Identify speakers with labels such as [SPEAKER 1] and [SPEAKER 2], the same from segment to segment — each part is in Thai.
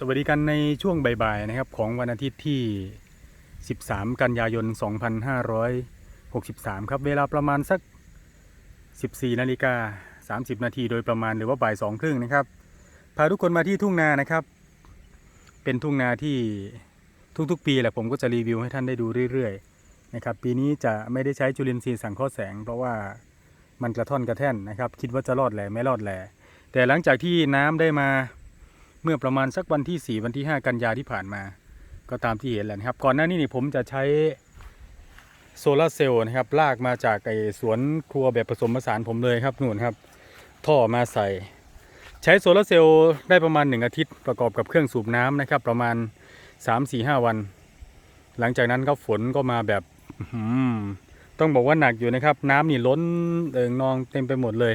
[SPEAKER 1] สวัสดีกันในช่วงบ่ายๆนะครับของวันอาทิตย์ที่ 13 กันยายน 2563 ครับ เวลาประมาณสัก 14นาฬิกา30 นาทีโดยประมาณหรือว่าบ่ายสองครึ่งนะครับ พาทุกคนมาที่ทุ่งนานะครับ เป็นทุ่งนาที่ทุกๆ ปีแหละผมก็จะรีวิวให้ท่านได้ดูเรื่อยๆนะครับ ปีนี้จะไม่ได้ใช้จุลินทรีย์สังเคราะห์แสง เพราะว่ามันกระท่อนกระแท่นนะครับ คิดว่าจะรอดแหล่ไม่รอดแหล่แต่หลังจากที่น้ำได้มา เมื่อประมาณสักวันที่ 4 วันที่ 5 กันยาที่ผ่านมา ก็ตามที่เห็นแหละนะครับ ก่อนหน้านี้นี่ผมจะใช้โซลาร์เซลล์นะครับลากมาจากไอ้สวนครัวแบบผสมผสานผมเลยครับนู่นครับ ท่อมาใส่ ใช้โซลาร์เซลล์ได้ประมาณ 1 อาทิตย์ประกอบกับเครื่องสูบน้ำนะครับ ประมาณ 3-4-5 วัน หลังจากนั้นก็ฝนก็มาแบบต้องบอกว่าหนักอยู่นะครับ น้ำนี่ล้นเอิงนองเต็มไปหมดเลย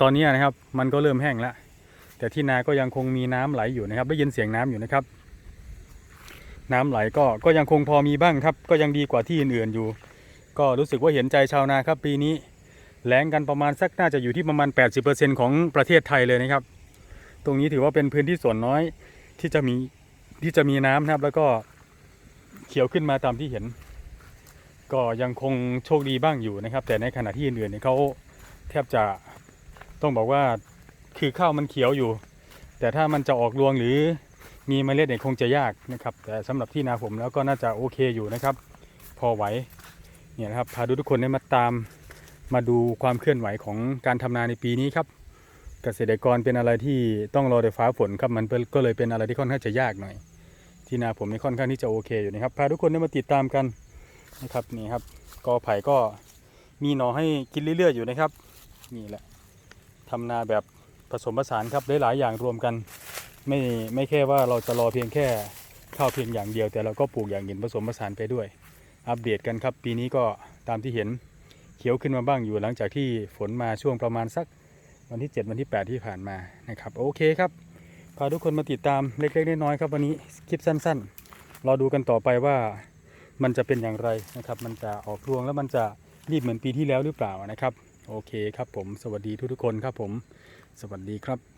[SPEAKER 1] ตอนนี้นะครับมันก็เริ่มแห้งแล้ว แต่ที่นาก็ยังคงมีน้ำไหลอยู่นะครับ ได้ยินเสียงน้ำอยู่นะครับ น้ำไหลก็ก็ยังคงพอมีบ้างครับ ก็ยังดีกว่าที่อื่นๆอยู่ ก็รู้สึกว่าเห็นใจชาวนาครับปีนี้แล้งกันประมาณสักน่าจะอยู่ที่ประมาณ 80%ของประเทศไทยเลยนะครับ ตรงนี้ถือว่าเป็นพื้นที่ส่วนน้อยที่จะมีที่จะมีน้ำนะครับ แล้วก็เขียวขึ้นมาตามที่เห็น ก็ยังคงโชคดีบ้างอยู่นะครับ แต่ในขณะที่อื่นๆเนี่ยเขาแทบจะต้องบอกว่า คือข้าวมันเขียวอยู่ แต่ถ้ามันจะออกรวงหรือมีเมล็ดเนี่ยคงจะยากนะครับ แต่สำหรับที่นาผมแล้วก็น่าจะโอเคอยู่นะครับ พอไหวเนี่ยนะครับพาดูทุกคนได้มาตามมาดูความเคลื่อนไหวของการทำนาในปีนี้ครับ เกษตรกรเป็นอะไรที่ต้องรอแต่ฟ้าฝนครับมันก็เลยเป็นอะไรที่ค่อนข้างจะยากหน่อย ที่นาผมนี่ค่อนข้างที่จะโอเคอยู่นะครับพาทุกคนได้มาติดตามกันนะครับนี่ครับกอไผ่ก็มีหน่อให้กินเรื่อยๆอยู่นะครับนี่แหละทำนาแบบ ผสมผสานครับได้หลายอย่างรวมกัน ไม่ไม่แค่ว่าเราจะรอเพียงแค่ข้าวเพียงอย่างเดียว แต่เราก็ปลูกอย่างอื่นผสมผสานไปด้วย อัปเดตกันครับ ปีนี้ก็ตามที่เห็นเขียวขึ้นมาบ้างอยู่หลังจากที่ฝนมาช่วงประมาณสักวันที่ 7 วันที่ 8 ที่ผ่านมานะครับโอเคครับพาทุกคนมาติดตามเล็กๆน้อยๆครับวันนี้คลิปสั้นๆรอดูกันต่อไปว่ามันจะเป็นอย่างไรนะครับ มันจะออกรวงแล้วมันจะรีบเหมือนปีที่แล้วหรือเปล่านะครับ โอเคครับผม สวัสดีทุกๆคนครับผม สวัสดีครับ